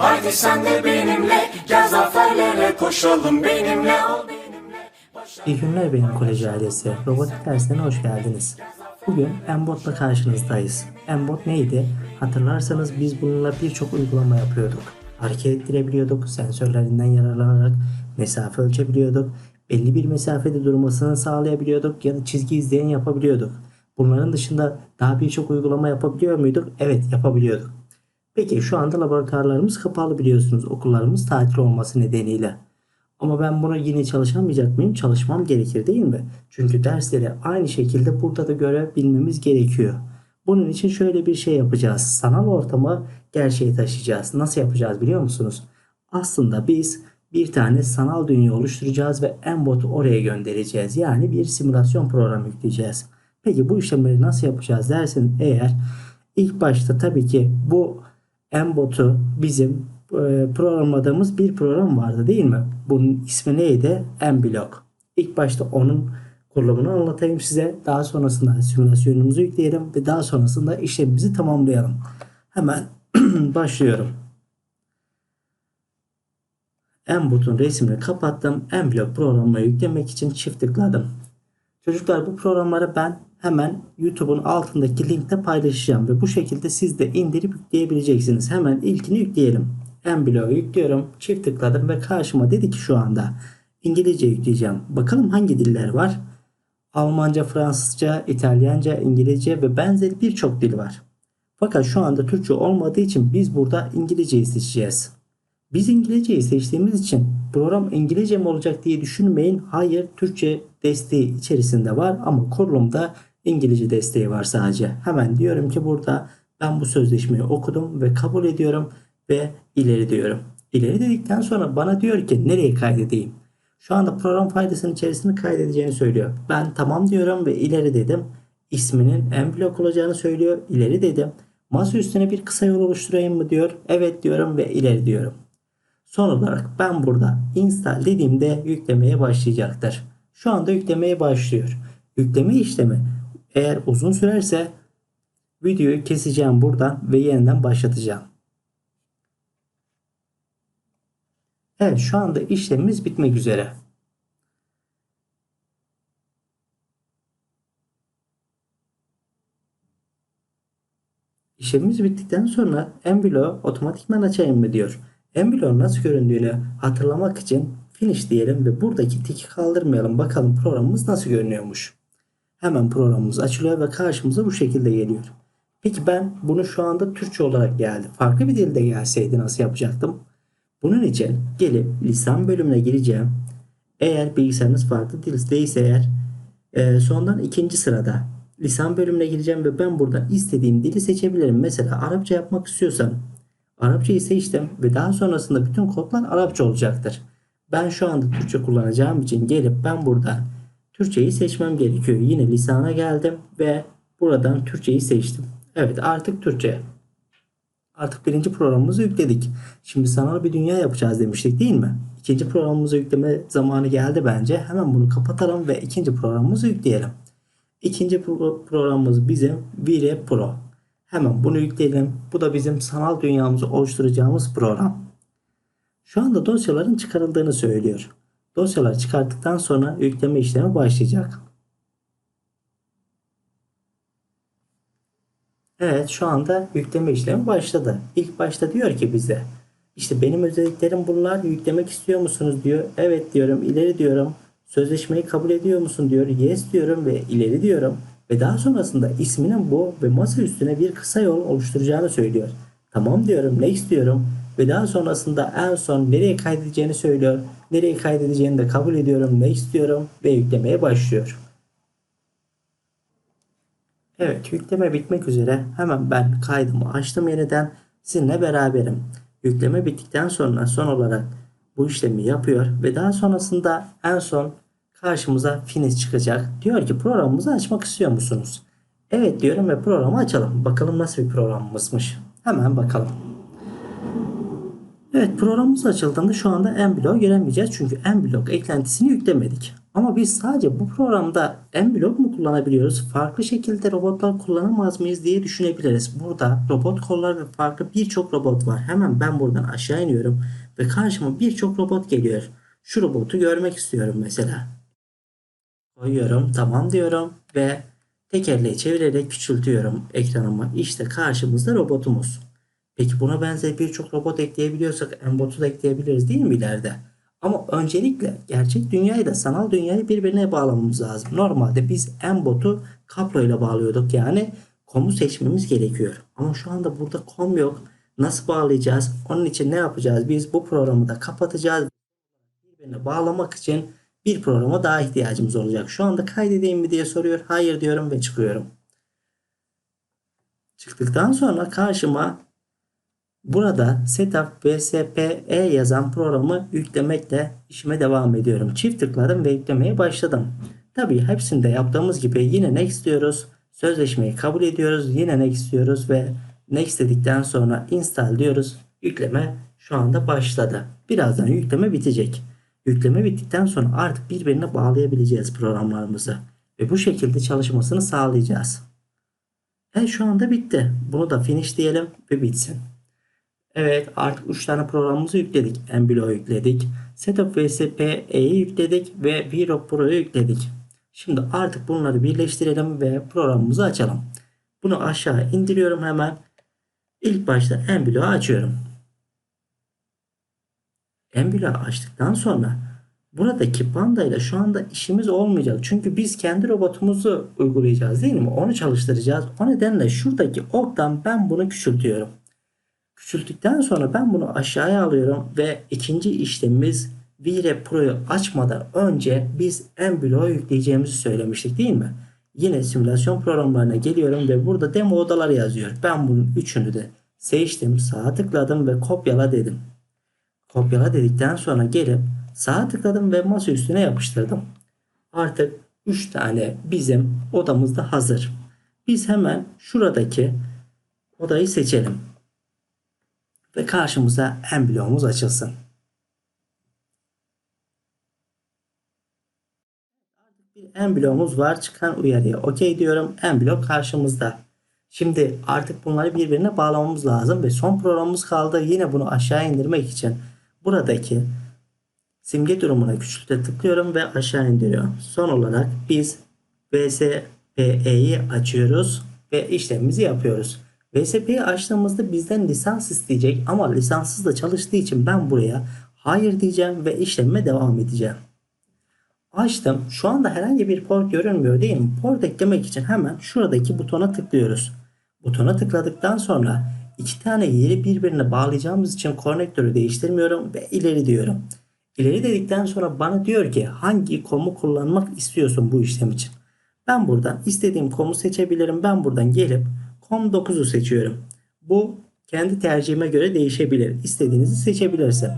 Haydi sen de benimle gel zaferlere koşalım benimle ol. İyi günler benim kolej ailesi. Robotik dersine hoş geldiniz. Bugün Embot'la karşınızdayız. Embot neydi? Hatırlarsanız biz bununla birçok uygulama yapıyorduk. Hareket ettirebiliyorduk, sensörlerinden yararlanarak mesafe ölçebiliyorduk, belli bir mesafede durmasını sağlayabiliyorduk ya da çizgi izleyen yapabiliyorduk. Bunların dışında daha birçok uygulama yapabiliyor muyduk? Evet yapabiliyorduk. Peki şu anda laboratuvarlarımız kapalı biliyorsunuz okullarımız tatil olması nedeniyle. Ama ben bunu yine çalışamayacak mıyım? Çalışmam gerekir değil mi? Çünkü dersleri aynı şekilde burada da görebilmemiz gerekiyor. Bunun için şöyle bir şey yapacağız. Sanal ortamı gerçeğe taşıyacağız. Nasıl yapacağız biliyor musunuz? Aslında biz bir tane sanal dünya oluşturacağız ve Embot'u oraya göndereceğiz. Yani bir simülasyon programı yükleyeceğiz. Peki bu işlemleri nasıl yapacağız derseniz eğer ilk başta tabii ki bu Embot'u bizim e, programladığımız bir program vardı değil mi? Bunun ismi neydi? Mblock. İlk başta onun kurulumunu anlatayım size. Daha sonrasında simülasyonumuzu yükleyelim ve daha sonrasında işlemimizi tamamlayalım. Hemen başlıyorum. Mbot'un resmini kapattım. Mblock programı yüklemek için çift tıkladım. Çocuklar bu programları ben hemen YouTube'un altındaki linkte paylaşacağım ve bu şekilde siz de indirip yükleyebileceksiniz. Hemen ilkini yükleyelim. Mblock'u yüklüyorum. Çift tıkladım ve karşıma dedi ki şu anda İngilizce yükleyeceğim. Bakalım hangi diller var? Almanca, Fransızca, İtalyanca, İngilizce ve benzeri birçok dil var. Fakat şu anda Türkçe olmadığı için biz burada İngilizceyi seçeceğiz. Biz İngilizceyi seçtiğimiz için program İngilizce mi olacak diye düşünmeyin. Hayır Türkçe desteği içerisinde var ama kurulumda İngilizce desteği var sadece. Hemen diyorum ki burada ben bu sözleşmeyi okudum ve kabul ediyorum ve ileri diyorum. İleri dedikten sonra bana diyor ki nereye kaydedeyim? Şu anda program faydasının içerisine kaydedeceğini söylüyor. Ben tamam diyorum ve ileri dedim. İsminin Mblock olacağını söylüyor. İleri dedim. Masa üstüne bir kısa yol oluşturayım mı diyor. Evet diyorum ve ileri diyorum. Son olarak ben burada install dediğimde yüklemeye başlayacaktır. Şu anda yüklemeye başlıyor. Yükleme işlemi eğer uzun sürerse videoyu keseceğim buradan ve yeniden başlatacağım. Evet şu anda işlemimiz bitmek üzere. İşlemimiz bittikten sonra Emblo otomatikman açayım mı diyor. Emblo nasıl göründüğünü hatırlamak için finish diyelim ve buradaki tiki kaldırmayalım. Bakalım programımız nasıl görünüyormuş. Hemen programımız açılıyor ve karşımıza bu şekilde geliyor. Peki ben bunu şu anda Türkçe olarak geldi. Farklı bir dilde gelseydi nasıl yapacaktım? Bunun için gelip lisan bölümüne gireceğim. Eğer bilgisayarınız farklı dildeyse eğer e, sondan ikinci sırada lisan bölümüne gireceğim ve ben burada istediğim dili seçebilirim. Mesela Arapça yapmak istiyorsam Arapçayı seçtim ve daha sonrasında bütün kodlar Arapça olacaktır. Ben şu anda Türkçe kullanacağım için gelip ben buradan Türkçeyi seçmem gerekiyor. Yine lisana geldim ve buradan Türkçeyi seçtim. Evet artık Türkçe. Artık birinci programımızı yükledik. Şimdi sanal bir dünya yapacağız demiştik değil mi? İkinci programımızı yükleme zamanı geldi bence. Hemen bunu kapatalım ve ikinci programımızı yükleyelim. İkinci pro- programımız bizim Vire Pro. Hemen bunu yükleyelim. Bu da bizim sanal dünyamızı oluşturacağımız program. Şu anda dosyaların çıkarıldığını söylüyor. Dosyalar çıkarttıktan sonra yükleme işlemi başlayacak. Evet şu anda yükleme işlemi başladı. İlk başta diyor ki bize işte benim özelliklerim bunlar yüklemek istiyor musunuz diyor. Evet diyorum ileri diyorum. Sözleşmeyi kabul ediyor musun diyor. Yes diyorum ve ileri diyorum. Ve daha sonrasında isminin bu ve masa üstüne bir kısa yol oluşturacağını söylüyor. Tamam diyorum next diyorum. Ve daha sonrasında en son nereye kaydedeceğini söylüyor. Nereye kaydedeceğini de kabul ediyorum. Next diyorum ve yüklemeye başlıyor. Evet yükleme bitmek üzere. Hemen ben kaydımı açtım yeniden. Sizinle beraberim. Yükleme bittikten sonra son olarak bu işlemi yapıyor ve daha sonrasında en son karşımıza finish çıkacak. Diyor ki programımızı açmak istiyor musunuz? Evet diyorum ve programı açalım. Bakalım nasıl bir programımızmış. Hemen bakalım. Evet programımız açıldığında şu anda Mblock göremeyeceğiz. Çünkü Mblock eklentisini yüklemedik. Ama biz sadece bu programda Mblog mu kullanabiliyoruz? Farklı şekilde robotlar kullanamaz mıyız diye düşünebiliriz. Burada robot kollar ve farklı birçok robot var. Hemen ben buradan aşağı iniyorum ve karşıma birçok robot geliyor. Şu robotu görmek istiyorum mesela. Koyuyorum, tamam diyorum ve tekerleği çevirerek küçültüyorum ekranıma. İşte karşımızda robotumuz. Peki buna benzer birçok robot ekleyebiliyorsak M-Bot'u da ekleyebiliriz değil mi ileride? Ama öncelikle gerçek dünyayı da sanal dünyayı birbirine bağlamamız lazım. Normalde biz M-Bot'u ile bağlıyorduk. Yani komu seçmemiz gerekiyor. Ama şu anda burada kom yok. Nasıl bağlayacağız? Onun için ne yapacağız? Biz bu programı da kapatacağız. Birbirine bağlamak için bir programa daha ihtiyacımız olacak. Şu anda kaydedeyim mi diye soruyor. Hayır diyorum ve çıkıyorum. Çıktıktan sonra karşıma Burada Setup VSPE yazan programı yüklemekle işime devam ediyorum. Çift tıkladım ve yüklemeye başladım. Tabii hepsinde yaptığımız gibi yine next diyoruz. Sözleşmeyi kabul ediyoruz. Yine next diyoruz ve next dedikten sonra install diyoruz. Yükleme şu anda başladı. Birazdan yükleme bitecek. Yükleme bittikten sonra artık birbirine bağlayabileceğiz programlarımızı. Ve bu şekilde çalışmasını sağlayacağız. E şu anda bitti. Bunu da finish diyelim ve bitsin. Evet artık 3 tane programımızı yükledik. Emblo yükledik. Setup VSPE'yi yükledik ve Vero Pro'yu yükledik. Şimdi artık bunları birleştirelim ve programımızı açalım. Bunu aşağı indiriyorum hemen. İlk başta Emblo'yu açıyorum. Emblo'yu açtıktan sonra buradaki panda ile şu anda işimiz olmayacak. Çünkü biz kendi robotumuzu uygulayacağız değil mi? Onu çalıştıracağız. O nedenle şuradaki oktan ben bunu küçültüyorum. Küçülttükten sonra ben bunu aşağıya alıyorum ve ikinci işlemimiz VREP Pro'yu açmadan önce biz Emblo'yu yükleyeceğimizi söylemiştik değil mi? Yine simülasyon programlarına geliyorum ve burada demo odalar yazıyor. Ben bunun üçünü de seçtim, sağa tıkladım ve kopyala dedim. Kopyala dedikten sonra gelip sağa tıkladım ve masa üstüne yapıştırdım. Artık 3 tane bizim odamızda hazır. Biz hemen şuradaki odayı seçelim ve karşımıza emblomumuz açılsın. Artık bir emblomumuz var. Çıkan uyarıya okey diyorum. Emblom karşımızda. Şimdi artık bunları birbirine bağlamamız lazım ve son programımız kaldı. Yine bunu aşağı indirmek için buradaki simge durumuna küçülte tıklıyorum ve aşağı indiriyorum. Son olarak biz VSPE'yi açıyoruz ve işlemimizi yapıyoruz. VSP'yi açtığımızda bizden lisans isteyecek ama lisanssız da çalıştığı için ben buraya hayır diyeceğim ve işlemime devam edeceğim. Açtım. Şu anda herhangi bir port görünmüyor değil mi? Port eklemek için hemen şuradaki butona tıklıyoruz. Butona tıkladıktan sonra iki tane yeri birbirine bağlayacağımız için konnektörü değiştirmiyorum ve ileri diyorum. İleri dedikten sonra bana diyor ki hangi komu kullanmak istiyorsun bu işlem için. Ben buradan istediğim komu seçebilirim. Ben buradan gelip COM9'u seçiyorum. Bu kendi tercihime göre değişebilir. İstediğinizi seçebilirsin.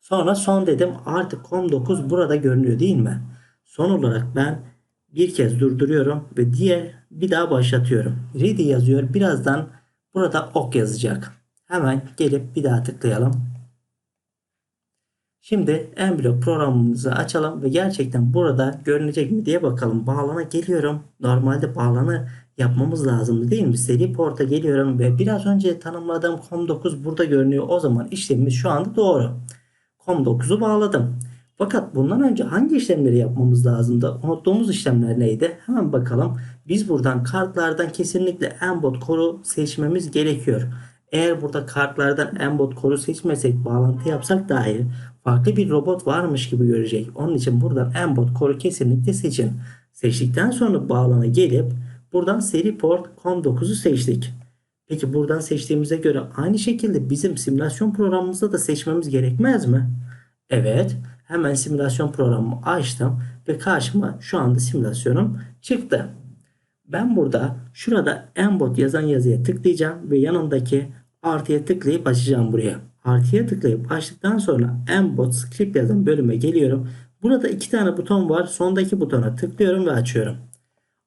Sonra son dedim artık COM9 burada görünüyor değil mi? Son olarak ben bir kez durduruyorum ve diğer bir daha başlatıyorum. Ready yazıyor. Birazdan burada ok yazacak. Hemen gelip bir daha tıklayalım. Şimdi Emblo programımızı açalım ve gerçekten burada görünecek mi diye bakalım. Bağlana geliyorum. Normalde bağlanı yapmamız lazımdı değil mi? Seri porta geliyorum ve biraz önce tanımladığım COM9 burada görünüyor. O zaman işlemimiz şu anda doğru. COM9'u bağladım. Fakat bundan önce hangi işlemleri yapmamız lazımdı? Unuttuğumuz işlemler neydi? Hemen bakalım. Biz buradan kartlardan kesinlikle Mbot Core'u seçmemiz gerekiyor. Eğer burada kartlardan Mbot Core'u seçmesek, bağlantı yapsak dahi farklı bir robot varmış gibi görecek. Onun için buradan Mbot Core'u kesinlikle seçin. Seçtikten sonra bağlana gelip buradan seri port COM9'u seçtik. Peki buradan seçtiğimize göre aynı şekilde bizim simülasyon programımızda da seçmemiz gerekmez mi? Evet. Hemen simülasyon programımı açtım ve karşıma şu anda simülasyonum çıktı. Ben burada şurada Mbot yazan yazıya tıklayacağım ve yanındaki artıya tıklayıp açacağım buraya. Artıya tıklayıp açtıktan sonra Mbot script yazan bölüme geliyorum. Burada iki tane buton var. Sondaki butona tıklıyorum ve açıyorum.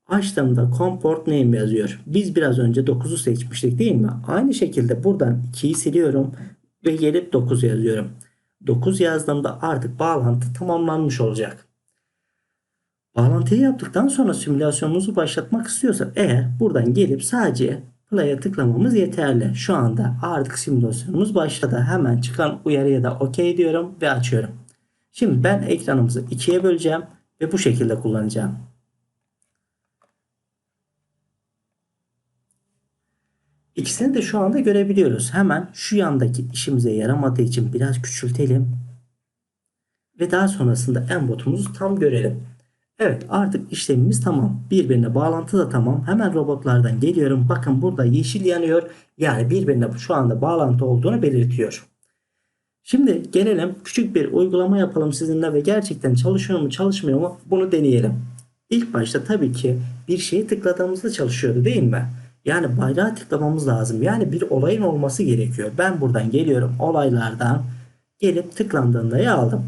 Açtığımda comport name yazıyor. Biz biraz önce 9'u seçmiştik değil mi? Aynı şekilde buradan 2'yi siliyorum ve gelip 9 yazıyorum. 9 yazdığımda artık bağlantı tamamlanmış olacak. Bağlantıyı yaptıktan sonra simülasyonumuzu başlatmak istiyorsak eğer buradan gelip sadece play'e tıklamamız yeterli. Şu anda artık simülasyonumuz başladı. Hemen çıkan uyarıya da OK diyorum ve açıyorum. Şimdi ben ekranımızı ikiye böleceğim ve bu şekilde kullanacağım. İkisini de şu anda görebiliyoruz. Hemen şu yandaki işimize yaramadığı için biraz küçültelim. Ve daha sonrasında en botumuzu tam görelim. Evet artık işlemimiz tamam. Birbirine bağlantı da tamam. Hemen robotlardan geliyorum. Bakın burada yeşil yanıyor. Yani birbirine şu anda bağlantı olduğunu belirtiyor. Şimdi gelelim küçük bir uygulama yapalım sizinle ve gerçekten çalışıyor mu çalışmıyor mu bunu deneyelim. İlk başta tabii ki bir şeye tıkladığımızda çalışıyordu değil mi? Yani bayrağı tıklamamız lazım. Yani bir olayın olması gerekiyor. Ben buradan geliyorum olaylardan gelip tıklandığında aldım.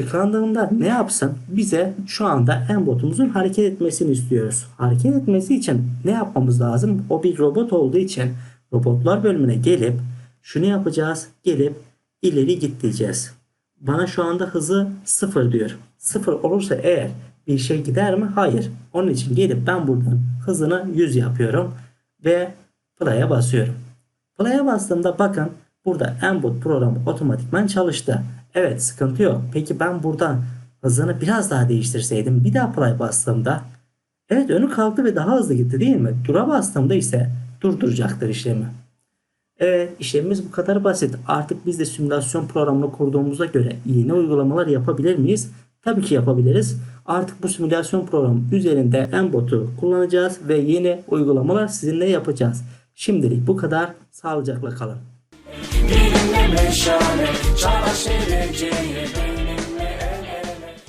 Tıklandığında ne yapsın? Bize şu anda embotumuzun hareket etmesini istiyoruz. Hareket etmesi için ne yapmamız lazım? O bir robot olduğu için robotlar bölümüne gelip şunu yapacağız. Gelip ileri git diyeceğiz. Bana şu anda hızı sıfır diyor. Sıfır olursa eğer bir şey gider mi? Hayır. Onun için gelip ben buradan hızını 100 yapıyorum ve play'a basıyorum. Play'a bastığımda bakın burada Embot programı otomatikman çalıştı. Evet sıkıntı yok. Peki ben buradan hızını biraz daha değiştirseydim bir daha play bastığımda evet önü kalktı ve daha hızlı gitti değil mi? Dura bastığımda ise durduracaktır işlemi. Evet işlemimiz bu kadar basit. Artık biz de simülasyon programını kurduğumuza göre yeni uygulamalar yapabilir miyiz? Tabii ki yapabiliriz. Artık bu simülasyon programı üzerinde Embot'u kullanacağız ve yeni uygulamalar sizinle yapacağız. Şimdilik bu kadar. Sağlıcakla kalın. Benimle meşale Çağdaş geleceğe